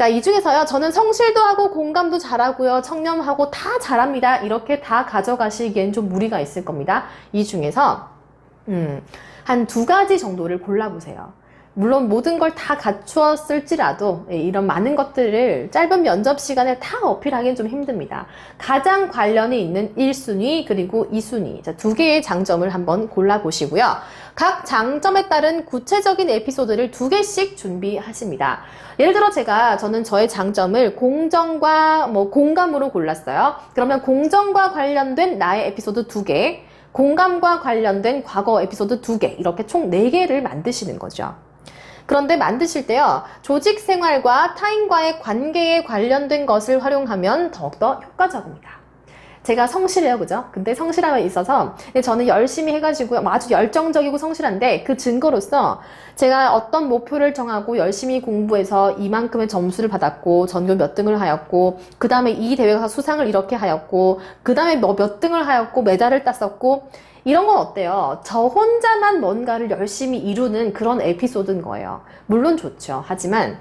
자, 이 중에서요, 저는 성실도 하고 공감도 잘하고요, 청렴하고 다 잘합니다. 이렇게 다 가져가시기엔 좀 무리가 있을 겁니다. 이 중에서, 음, 한 두 가지 정도를 골라보세요. 물론 모든 걸 다 갖추었을지라도 예, 이런 많은 것들을 짧은 면접 시간에 다 어필하기는 좀 힘듭니다. 가장 관련이 있는 1순위 그리고 2순위 자, 두 개의 장점을 한번 골라보시고요. 각 장점에 따른 구체적인 에피소드를 두 개씩 준비하십니다. 예를 들어 제가 저는 저의 장점을 공정과 뭐 공감으로 골랐어요. 그러면 공정과 관련된 나의 에피소드 두 개, 공감과 관련된 과거 에피소드 두 개, 이렇게 총 네 개를 만드시는 거죠. 그런데 만드실 때요, 조직 생활과 타인과의 관계에 관련된 것을 활용하면 더욱더 효과적입니다. 제가 성실해요, 그죠? 근데 성실함에 있어서 저는 열심히 해가지고 아주 열정적이고 성실한데 그 증거로서 제가 어떤 목표를 정하고 열심히 공부해서 이만큼의 점수를 받았고 전교 몇 등을 하였고 그 다음에 이 대회 가서 수상을 이렇게 하였고 그 다음에 뭐 몇 등을 하였고 메달을 땄었고 이런 건 어때요? 저 혼자만 뭔가를 열심히 이루는 그런 에피소드인 거예요. 물론 좋죠. 하지만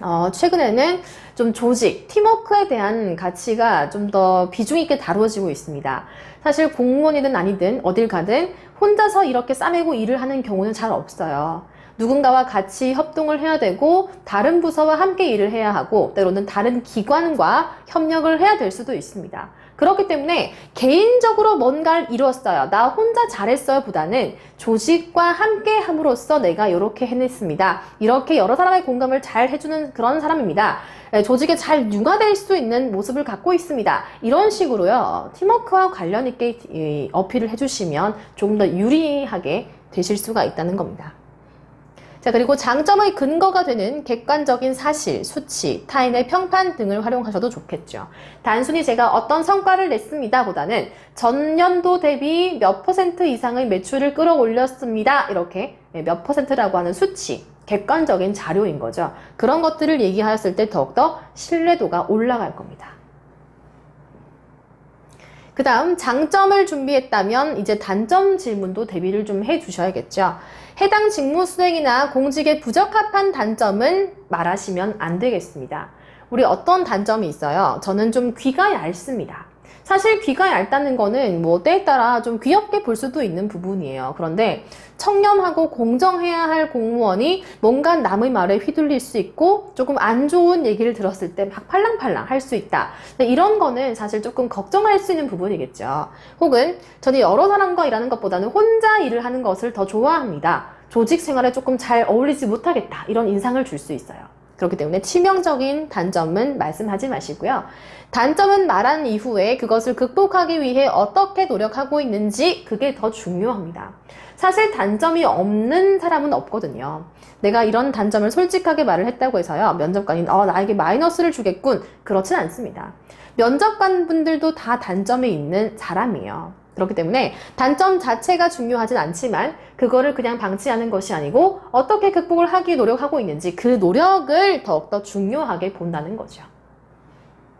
어, 최근에는 좀 조직, 팀워크에 대한 가치가 좀 더 비중 있게 다루어지고 있습니다. 사실 공무원이든 아니든 어딜 가든 혼자서 이렇게 싸매고 일을 하는 경우는 잘 없어요. 누군가와 같이 협동을 해야 되고 다른 부서와 함께 일을 해야 하고 때로는 다른 기관과 협력을 해야 될 수도 있습니다. 그렇기 때문에 개인적으로 뭔가를 이루었어요. 나 혼자 잘했어요 보다는 조직과 함께 함으로써 내가 이렇게 해냈습니다. 이렇게 여러 사람의 공감을 잘 해주는 그런 사람입니다. 네, 조직에 잘 융화될 수 있는 모습을 갖고 있습니다. 이런 식으로요. 팀워크와 관련 있게 이, 어필을 해주시면 조금 더 유리하게 되실 수가 있다는 겁니다. 자, 그리고 장점의 근거가 되는 객관적인 사실, 수치, 타인의 평판 등을 활용하셔도 좋겠죠. 단순히 제가 어떤 성과를 냈습니다 보다는 전년도 대비 몇 퍼센트 이상의 매출을 끌어올렸습니다. 이렇게 몇 퍼센트라고 하는 수치, 객관적인 자료인 거죠. 그런 것들을 얘기하였을 때 더욱더 신뢰도가 올라갈 겁니다. 그 다음 장점을 준비했다면 이제 단점 질문도 대비를 좀 해주셔야겠죠. 해당 직무 수행이나 공직에 부적합한 단점은 말하시면 안 되겠습니다. 우리 어떤 단점이 있어요? 저는 좀 귀가 얇습니다. 사실 귀가 얇다는 거는 뭐 때에 따라 좀 귀엽게 볼 수도 있는 부분이에요. 그런데 청렴하고 공정해야 할 공무원이 뭔가 남의 말에 휘둘릴 수 있고 조금 안 좋은 얘기를 들었을 때 막 팔랑팔랑 할 수 있다. 이런 거는 사실 조금 걱정할 수 있는 부분이겠죠. 혹은 저는 여러 사람과 일하는 것보다는 혼자 일을 하는 것을 더 좋아합니다. 조직 생활에 조금 잘 어울리지 못하겠다. 이런 인상을 줄 수 있어요. 그렇기 때문에 치명적인 단점은 말씀하지 마시고요. 단점은 말한 이후에 그것을 극복하기 위해 어떻게 노력하고 있는지 그게 더 중요합니다. 사실 단점이 없는 사람은 없거든요. 내가 이런 단점을 솔직하게 말을 했다고 해서요. 면접관이 어, 나에게 마이너스를 주겠군. 그렇진 않습니다. 면접관 분들도 다 단점이 있는 사람이에요. 그렇기 때문에 단점 자체가 중요하진 않지만 그거를 그냥 방치하는 것이 아니고 어떻게 극복을 하기 노력하고 있는지 그 노력을 더욱더 중요하게 본다는 거죠.